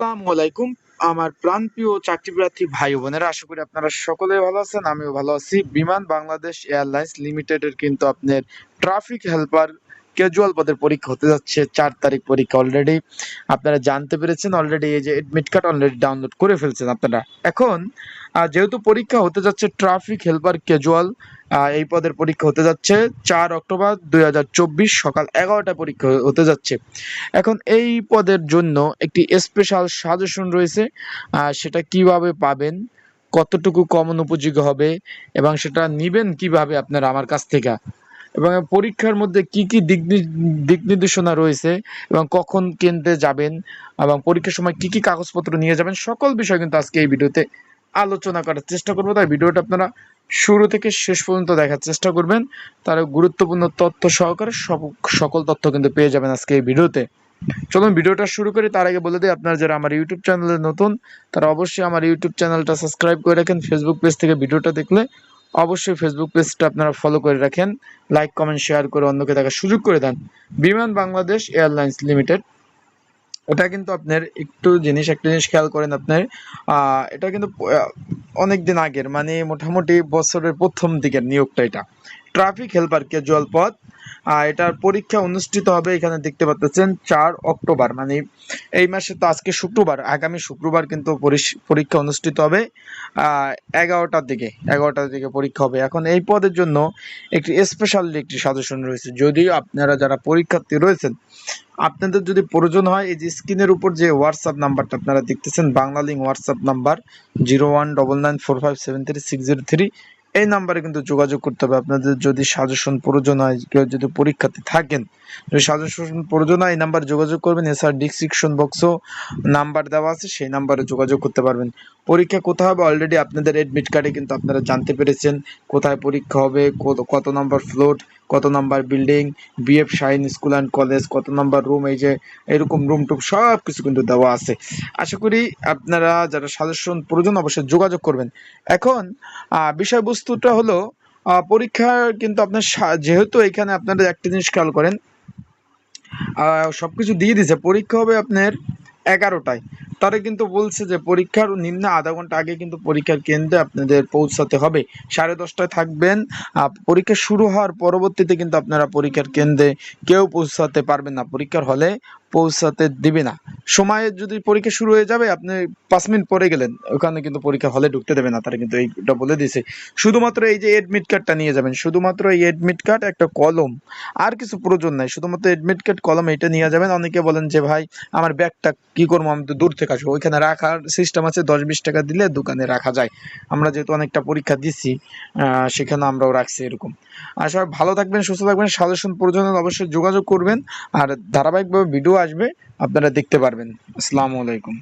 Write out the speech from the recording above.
আসসালামু আলাইকুম। আমার প্রাণপ্রিয় চাকরি প্রার্থী ভাই বোনেরা, আশা করি আপনারা সকলে ভালো আছেন, আমিও ভালো আছি। বিমান বাংলাদেশ এয়ারলাইন্স লিমিটেডের কিন্তু আপনার ট্রাফিক হেল্পার ক্যাজুয়াল পদের পরীক্ষা হতে যাচ্ছে চার তারিখ পরীক্ষা অলরেডি আপনারা জানতে পেরেছেন অলরেডি এই যে এডমিট কার্ড অলরেডি ডাউনলোড করে ফেলছেন আপনারা। এখন যেহেতু পরীক্ষা হতে যাচ্ছে ট্রাফিক হেল্পার ক্যাজুয়াল এই পদের পরীক্ষা হতে যাচ্ছে চার অক্টোবর দু হাজার চব্বিশ সকাল এগারোটা পরীক্ষা হতে যাচ্ছে। এখন এই পদের জন্য একটি স্পেশাল সাজেশন রয়েছে সেটা কীভাবে পাবেন, কতটুকু কমন উপযোগী হবে, এবং সেটা নিবেন কীভাবে আপনারা আমার কাছ থেকে? এবং পরীক্ষার মধ্যে কি কি দিক দিক নির্দেশনা রয়েছে এবং কখন কেন্দ্রে যাবেন এবং পরীক্ষার সময় কি কি কাগজপত্র নিয়ে যাবেন, সকল বিষয় কিন্তু আজকে এই ভিডিওতে আলোচনা করার চেষ্টা করব। তাই ভিডিওটা আপনারা শুরু থেকে শেষ পর্যন্ত দেখার চেষ্টা করবেন। তার গুরুত্বপূর্ণ তথ্য সহকারে সকল তথ্য কিন্তু পেয়ে যাবেন আজকে এই ভিডিওতে। চলুন ভিডিওটা শুরু করি। তার আগে বলে দিই, আপনারা যারা আমার ইউটিউব চ্যানেলে নতুন, তারা অবশ্যই আমার ইউটিউব চ্যানেলটা সাবস্ক্রাইব করে রাখেন। ফেসবুক পেজ থেকে ভিডিওটা দেখলে অবশ্যই ফেসবুক পেজটা আপনারা ফলো করে রাখেন লাইক কমেন্ট শেয়ার করে অন্যকে দেখার সুযোগ করে দেন। বিমান বাংলাদেশ এয়ারলাইন্স লিমিটেড, এটা কিন্তু আপনার একটু জিনিস, একটা জিনিস খেয়াল করেন আপনার এটা কিন্তু অনেক দিন আগের মানে মোটামুটি বছরের প্রথম দিকের নিয়োগটা এটা। ট্রাফিক হেল্পার ক্যাজুয়াল পদ আহ, এটার পরীক্ষা অনুষ্ঠিত হবে এখানে দেখতে পাচ্ছেন চার অক্টোবর মানে এই মাসে তো আজকে শুক্রবার আগামী শুক্রবার কিন্তু পরীক্ষা অনুষ্ঠিত হবে। এগারোটার দিকে এগারোটার দিকে পরীক্ষা হবে। এখন এই পদের জন্য একটি স্পেশাল একটি সাজেশন রয়েছে। যদিও আপনারা যারা পরীক্ষার্থী রয়েছেন আপনাদের যদি প্রয়োজন হয় এই যে স্ক্রিনের উপর যে হোয়াটসঅ্যাপ নাম্বারটা আপনারা দেখতেছেন Bangla link WhatsApp number zero one double nine four five seven three six zero three এই নাম্বারে কিন্তু যোগাযোগ করতে হবে। আপনাদের যদি সাজেশন প্রয়োজন হয়, কেউ যদি পরীক্ষাতে থাকেন, যদি সাজেশন প্রয়োজন হয়, এই নাম্বারে যোগাযোগ করবেন। এছাড়া ডিসক্রিপশন বক্সও নাম্বার দেওয়া আছে, সেই নাম্বারে যোগাযোগ করতে পারবেন। পরীক্ষা কোথায় হবে? অলরেডি আপনাদের অ্যাডমিট কার্ডে কিন্তু আপনারা জানতে পেরেছেন। কোথায় পরীক্ষা হবে? কত নম্বর ফ্লোর কত number building BF shine school and college কত নাম্বার রুম এই যে এরকম রুম টুম সব কিছু কিন্তু দেওয়া আছে। আশা করি আপনারা যারা সাজেশন প্রয়োজন অবশ্যই যোগাযোগ করবেন। এখন বিষয়বস্তুটা হলো পরীক্ষার কিন্তু আপনার যেহেতু এখানে আপনারা একটা জিনিস খেয়াল করেন আহ, সবকিছু দিয়ে দিছে পরীক্ষা হবে আপনার এগারোটায়। তারা কিন্তু বলছে যে পরীক্ষার নিম্ন আধা ঘণ্টা আগে কিন্তু পরীক্ষার কেন্দ্রে আপনাদের পৌঁছাতে হবে। সাড়ে দশটায় থাকবেন। পরীক্ষা শুরু হওয়ার পরবর্তীতে কিন্তু আপনারা পরীক্ষার কেন্দ্রে কেউ পৌঁছাতে পারবেন না। পরীক্ষার হলে পৌঁছাতে দিবে না। সময়ে যদি পরীক্ষা শুরু হয়ে যাবে, আপনি পাঁচ মিনিট পরে গেলেন, ওখানে কিন্তু পরীক্ষা হলে ঢুকতে দেবে না, তারা কিন্তু এইটা বলে দিয়েছে। শুধুমাত্র এই যে এডমিট কার্ডটা নিয়ে যাবেন, শুধুমাত্র এই এডমিট কার্ড একটা কলম, আর কিছু প্রয়োজন নাই। শুধুমাত্র এডমিট কার্ড কলম এটা নিয়ে যাবেন। অনেকে বলেন যে, ভাই, আমার ব্যাগটা কি করব? আমি তো দূর থেকে আসব। ওইখানে রাখার সিস্টেম আছে দশ বিশ টাকা দিলে দোকানে রাখা যায়। আমরা যেহেতু অনেকটা পরীক্ষা দিচ্ছি সেখানে আমরাও রাখছি এরকম। আর সবাই ভালো থাকবেন, সুস্থ থাকবেন। সাজেশন প্রয়োজন অবশ্যই যোগাযোগ করবেন। আর ধারাবাহিকভাবে ভিডিও আসবে আপনারা দেখতে পারবেন। আসসালামু আলাইকুম।